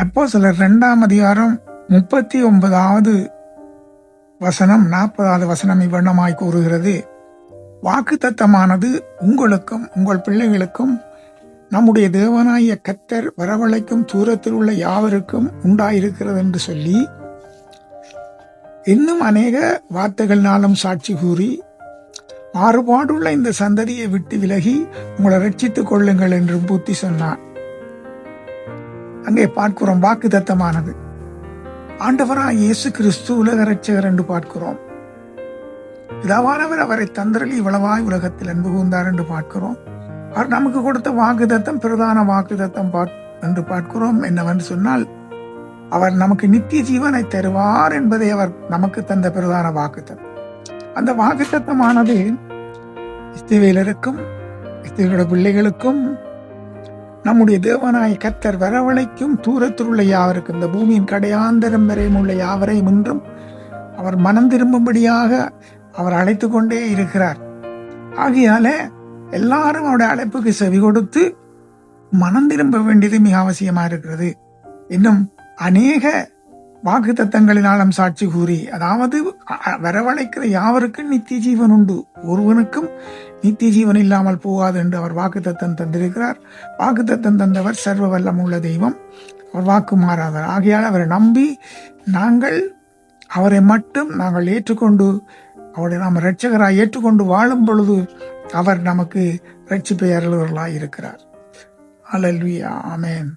அப்போ சிலர் ரெண்டாம் அதிகாரம் முப்பத்தி ஒன்பதாவது வசனம் நாற்பதாவது வசனம் இவ்வண்ணமாய் கூறுகிறது. வாக்கு தத்தமானது உங்களுக்கும் உங்கள் பிள்ளைகளுக்கும் நம்முடைய தேவனாய கத்தர் வரவழைக்கும் தூரத்தில் உள்ள யாவருக்கும் உண்டாயிருக்கிறது என்று சொல்லி இன்னும் அநேக வார்த்தைகள்னாலும் சாட்சி கூறி மாறுபாடுள்ள இந்த சந்ததியை விட்டு விலகி உங்களை ரட்சித்துக் கொள்ளுங்கள் என்று புத்தி சொன்னான் அங்கே பார்க்கிறோம் வாக்கு தத்தமானது ஆண்டவராய் இயேசு கிறிஸ்து உலக ரட்சகர் என்று பார்க்கிறோம். பிதாவானவர் அவரை தந்திரலி இவ்வளவாய் உலகத்தில் அன்பு கூர்ந்தார் என்று பார்க்கிறோம். அவர் நமக்கு கொடுத்த வாக்குதத்தம் பிரதான வாக்குதத்தம் பார் என்று பார்க்கிறோம். என்னவென்று சொன்னால் அவர் நமக்கு நித்திய ஜீவனை தருவார் என்பதை அவர் நமக்கு தந்த பிரதான வாக்குத்தம் அந்த வாக்குத்தத்தமானது இஸ்தவேலருக்கும் இஸ்தவேலோட பிள்ளைகளுக்கும் நம்முடைய தேவனாய் கத்தர் வரவழைக்கும் தூரத்தில் உள்ள யாவருக்கும் இந்த பூமியின் கடையாந்தரம் வரையும் உள்ள யாவரையும் இன்றும் அவர் மனம் திரும்பும்படியாக அவர் அழைத்து கொண்டே இருக்கிறார். ஆகையால எல்லாரும் அவருடைய அழைப்புக்கு செவி கொடுத்து மனம் திரும்ப வேண்டியது மிக அவசியமா இருக்கிறது. இன்னும் அநேக வாக்கு தத்தங்களினாலும் சாட்சி கூறி அதாவது வரவழைக்கிற யாவருக்கும் நித்திய ஜீவன் உண்டு. ஒருவனுக்கும் நித்திய ஜீவன் இல்லாமல் போகாது என்று அவர் வாக்கு தத்தம் தந்திருக்கிறார். வாக்கு தத்தம் தந்தவர் சர்வ வல்லம் உள்ள தெய்வம். அவர் வாக்கு மாறாதவர். ஆகையால் அவரை நம்பி நாங்கள் அவரை மட்டும் நாங்கள் ஏற்றுக்கொண்டு அவரை நாம் ரட்சகராக ஏற்றுக்கொண்டு வாழும் பொழுது அவர் நமக்கு ரட்சிப்பை அருள்வர்களாக இருக்கிறார். அலல்வி ஆமேன்.